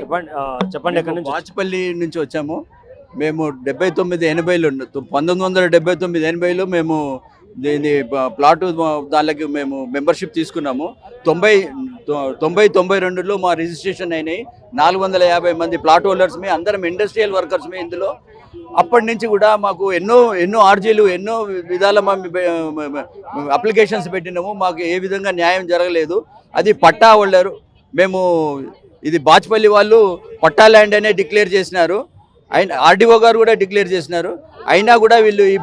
చెప్పండి చెప్పండి ఎక్కడి నుంచి వాచపల్లి నుంచి వచ్చాము. మేము డెబ్బై తొమ్మిది ఎనభైలో పంతొమ్మిది వందల డెబ్బై తొమ్మిది ఎనభైలో మేము దీని ప్లాటు దానికి మేము మెంబర్షిప్ తీసుకున్నాము. తొంభై తొంభై తొంభై రెండులో మా రిజిస్ట్రేషన్ అయినాయి. నాలుగు వందల యాభై మంది ప్లాట్ హోల్డర్స్ మీ అందరం ఇండస్ట్రియల్ వర్కర్స్ మీ ఇందులో. అప్పటి నుంచి కూడా మాకు ఎన్నో ఎన్నో ఆర్జీలు ఎన్నో విధాల అప్లికేషన్స్ పెట్టినాము. మాకు ఏ విధంగా న్యాయం జరగలేదు. అది పట్టా హోల్డరు. మేము ఇది బాచ్పల్లి వాళ్ళు పట్టా ల్యాండ్ అనే డిక్లేర్ చేసినారు. ఆయన ఆర్డీఓ గారు కూడా డిక్లేర్ చేసినారు. అయినా కూడా వీళ్ళు ఈ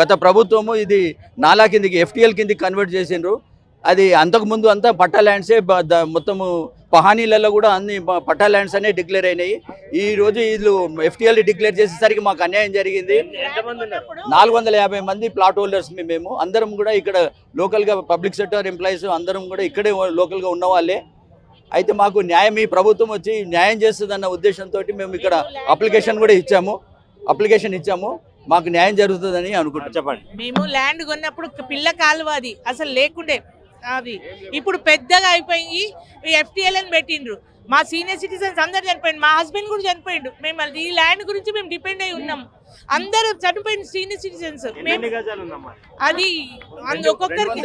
గత ప్రభుత్వము ఇది నాలా కిందికి ఎఫ్టీఎల్ కిందికి కన్వర్ట్ చేసిండ్రు. అది అంతకుముందు అంతా పట్టా ల్యాండ్సే మొత్తము పహానీలలో కూడా అన్ని పట్టా ల్యాండ్స్ అనే డిక్లేర్ అయినాయి. ఈ రోజు వీళ్ళు ఎఫ్టీఎల్ డిక్లేర్ చేసేసరికి మాకు అన్యాయం జరిగింది. నాలుగు వందల యాభై మంది ప్లాట్ హోల్డర్స్ మీ- మేము అందరం కూడా ఇక్కడ లోకల్గా పబ్లిక్ సెక్టర్ ఎంప్లాయీస్ అందరం కూడా ఇక్కడే లోకల్గా ఉన్నవాళ్ళే అయితే మాకు న్యాయం ఈ ప్రభుత్వం వచ్చి న్యాయం చేస్తుందన్న ఉద్దేశంతో మేము ఇక్కడ అప్లికేషన్ కూడా ఇచ్చాము. అప్లికేషన్ ఇచ్చాము. మాకు న్యాయం జరుగుతుందని అనుకుంటున్నాం. చెప్పండి. మేము ల్యాండ్ కొన్నప్పుడు పిల్ల కాలువ అది అసలు లేకుండే. అది ఇప్పుడు పెద్దగా అయిపోయి ఎఫ్టీఎల్ అని పెట్టిండ్రు. మా సీనియర్ సిటిజన్స్ అందరు చనిపోయిండు. మా హస్బెండ్ కూడా చనిపోయిండు. మేము ఈ ల్యాండ్ గురించి మేము డిపెండ్ అయి ఉన్నాం. అందరూ చనిపోయింది సీనియర్ సిటిజన్స్. అది ఒక్కొక్కరికి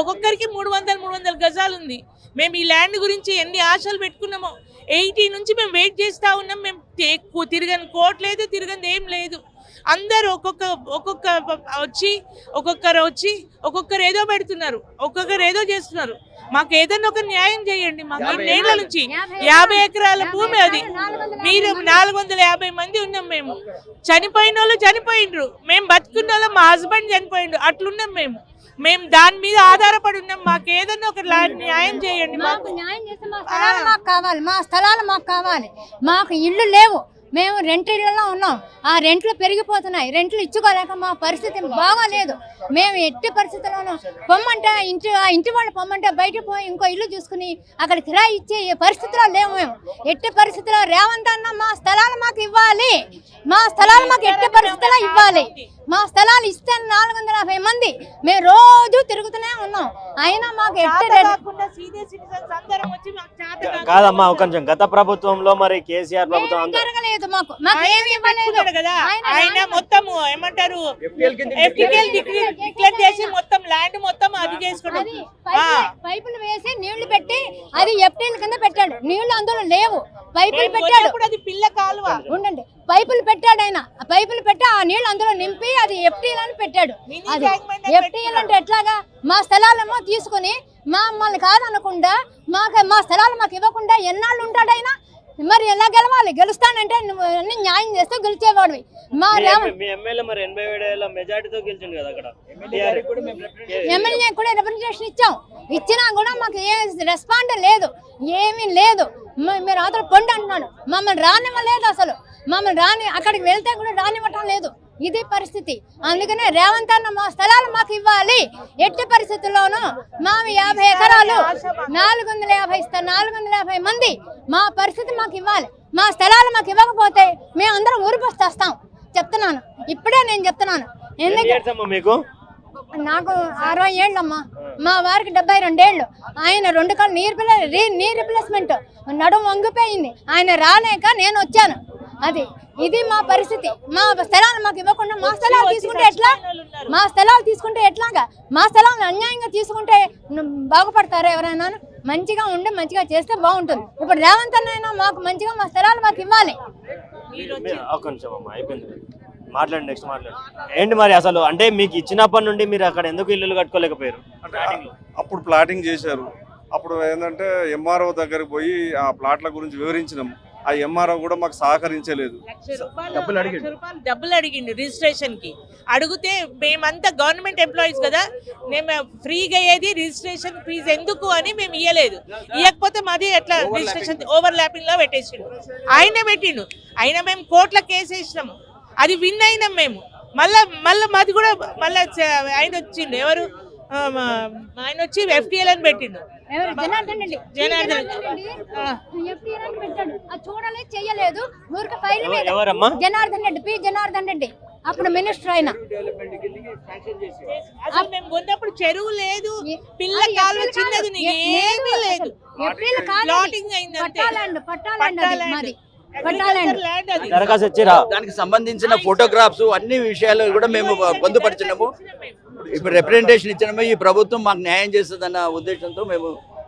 ఒక్కొక్కరికి మూడు వందల మూడు వందల గజాలు ఉంది మేము ఈ ల్యాండ్ గురించి ఎన్ని ఆశలు పెట్టుకున్నామో ఎయిటీ నుంచి మేము వెయిట్ చేస్తా ఉన్నాం. మేము ఎక్కువ తిరగని కోట్ లేదు తిరగని ఏం లేదు. అందరూ ఒక్కొక్క ఒక్కొక్క వచ్చి ఒక్కొక్కరు వచ్చి ఒక్కొక్కరు ఏదో పెడుతున్నారు. ఒక్కొక్కరు ఏదో చేస్తున్నారు. మాకు ఏదైనా ఒక న్యాయం చేయండి. మాకు ఇన్నేళ్ళ నుంచి యాభై ఎకరాల. భూమి అది. మీరు నాలుగు వందల యాభై మంది ఉన్నాం మేము. చనిపోయిన వాళ్ళు చనిపోయిండ్రు. మేము బతుకున్న వాళ్ళు మా హస్బెండ్ చనిపోయిండ్రు అట్లున్నాం మేము. మేము దాని మీద ఆధారపడి ఉన్నాం. మాకు ఏదైనా ఒక న్యాయం చేయండి మాకు. మాకు న్యాయం చేస్తే మా స్థలాలు మాకు కావాలి. మా స్థలాలు మాకు కావాలి. మాకు ఇల్లు లేవు. మేము రెంట్ ఇళ్ళలో ఉన్నాం. ఆ రెంట్లు పెరిగిపోతున్నాయి. రెంట్లు ఇచ్చుకోలేక మా పరిస్థితి బాగాలేదు. మేము ఎట్టి పరిస్థితుల్లోనూ పొమ్మంటే ఇంటి ఆ ఇంటి వాళ్ళు పొమ్మంటే బయటకు పోయి ఇంకో ఇల్లు చూసుకుని అక్కడ కిరాయి ఇచ్చే పరిస్థితిలో లేవు మేము. ఎట్టి పరిస్థితిలో రేవంత్ అన్న మా స్థలాలు మాకు ఇవ్వాలి. మా స్థలాలు మాకు ఎట్టి పరిస్థితిలో ఇవ్వాలి. మా స్థలాలు ఇస్తే నాలుగు వందల యాభై మంది మేము రోజు తిరుగుతూనే ఉన్నాం. అయినా మాకు ఎట్టి కాదమ్మా ఒక నిమిషం. గత ప్రభుత్వంలో మరి కేసీఆర్ ప్రభుత్వం జరగలేదు మాకు. మాకు ఏమీ ఇవ్వలేదు. కదా. ఆయన మొత్తము ఏమంటారు? డిక్లేర్ చేసి మొత్తం ల్యాండ్ మొత్తం అది ఆ. పైపులు- వేసి నీళ్ళు పెట్టి అది ఎఫ్టీల కింద పెట్టాడు. నీళ్ళు అందులో లేవు. పైపులు పెట్టాడు. అది పిల్ల కాలువ. ఉండండి. పైపులు పెట్టాడు ఆయన. ఆ పైపులు పెట్టి ఆ నీళ్ళు అందులో నింపి అది ఎఫ్టీలు అని పెట్టాడు. అది ఎఫ్టీలు అంటే ఎట్లాగా? మా స్థలాలేమో తీసుకుని మమ్మల్ని కాదనకుండా మాకు మా స్థలాలు మాకు ఇవ్వకుండా ఎన్నాళ్ళు ఉంటాడు ఆయన? మరి ఎలా గెలవాలి? గెలుస్తానంటే నువ్వు అన్ని న్యాయం చేస్తే గెలిచేవాడివి. మా మీ మీ ఎమ్మెల్యే కూడా రిప్రజెంటేషన్ ఇచ్చాం. ఇచ్చినా కూడా మాకు ఏ రెస్పాండ్ లేదు. ఏమీ లేదు. మ- మీరు అవతల పొండి అంటున్నాడు. మమ్మల్ని రానివ్వలేదు అసలు. మమ్మల్ని రాని అక్కడికి వెళ్తే కూడా రానివ్వటం లేదు. ఇది పరిస్థితి. అందుకనే రేవంత్ అన్న మా స్థలాలు మాకు ఇవ్వాలి. ఎట్టి పరిస్థితుల్లోనూ మా యాభై ఎకరాలు నాలుగు వందల యాభై ఇస్తా నాలుగు వందల యాభై మంది మా పరిస్థితి మాకు ఇవ్వాలి. మా స్థలాలు మాకు ఇవ్వకపోతే మేము అందరం ఊరిపోస్తాం చెప్తున్నాను. ఇప్పుడే నేను చెప్తున్నాను. ఎందుకు అమ్మా నాకు అరవై ఏళ్ళమ్మా. మా వారికి డెబ్బై రెండేళ్ళు. ఆయన రెండు కాళ్ళు నీరు రీ- నీ రిప్లేస్మెంట్ నడుము వంగిపోయింది. ఆయన రాలేక నేను వచ్చాను. అది. ఇది మా పరిస్థితి. మా స్థలాలు మాకు ఇవ్వకుండా మా స్థలాలు తీసుకుంటే ఎట్లా? మా స్థలాలు తీసుకుంటే ఎట్లాగా? మా స్థలాలను అన్యాయంగా తీసుకుంటే బాగుపడతారా ఎవరైనా? మంచిగా ఉండి మంచిగా చేస్తే బాగుంటుంది. ఇప్పుడు రేవంత్ అన్న మాకు మంచిగా మా స్థలాలు మాకు ఇవ్వాలి. మీ- ఒక్క నిమిషం అమ్మా అయిపోయింది. మాట్లాడండి నెక్స్ట్ మాట్లాడు ఏంటి మరి అసలు? అంటే మీకు ఇచ్చినప్పటి నుండి మీరు అక్కడ ఎందుకు ఇల్లులు కట్టుకోలేకపోయారు? అప్పుడు ప్లాటింగ్ చేశారు. అప్పుడు ఏంటంటే ఎంఆర్ఓ దగ్గరికి పోయి ఆ ప్లాట్ల గురించి వివరించినాం. ఆ ఎంఆర్ఓ కూడా మాకు సహకరించలేదు. లక్ష రూపాయలు డబ్బులు అడిగిండు. లక్ష రూపాయలు డబ్బులు అడిగిండు రిజిస్ట్రేషన్కి అడిగితే మేమంతా గవర్నమెంట్ ఎంప్లాయీస్ కదా మేము ఫ్రీగా అయ్యేది రిజిస్ట్రేషన్ ఫీజు ఎందుకు అని మేము ఇవ్వలేదు ఇవ్వకపోతే మాది ఎట్లా రిజిస్ట్రేషన్ ఓవర్ ల్యాపింగ్లో పెట్టేసిండు. ఆయనే పెట్టిండు. అయినా మేము కోట్ల కేసు వేసినాము అది విన్ అయినాం మేము. మళ్ళా మళ్ళీ మాది కూడా మళ్ళీ ఆయన వచ్చిండు. ఎవరు? ఆయన వచ్చి ఎఫ్టీఎల్ అని పెట్టిండు. ఎవరు? జనార్దన్ రెడ్డి. పెట్టాడు. అది చూడలేదు ఊరికి ఫైల్ మీద. జనార్దన్ పి. జనార్దన్ రెడ్డి. అప్పుడు మినిస్టర్ అయినా అసలు మేము కొన్నప్పుడు చెరువు లేదు పిల్ల కాలువ చిన్నది ఏమీ లేదు పట్టాలండ్ పట్టాలండ్ దరఖాస్తు దానికి సంబంధించిన ఫోటోగ్రాఫ్స్ అన్ని విషయాలు కూడా మేము పొందుపరిచినాము. ఇప్పుడు రిప్రజెంటేషన్ ఇచ్చినమే ఈ ప్రభుత్వం మాకు న్యాయం చేస్తుందన్న ఉద్దేశంతో మేము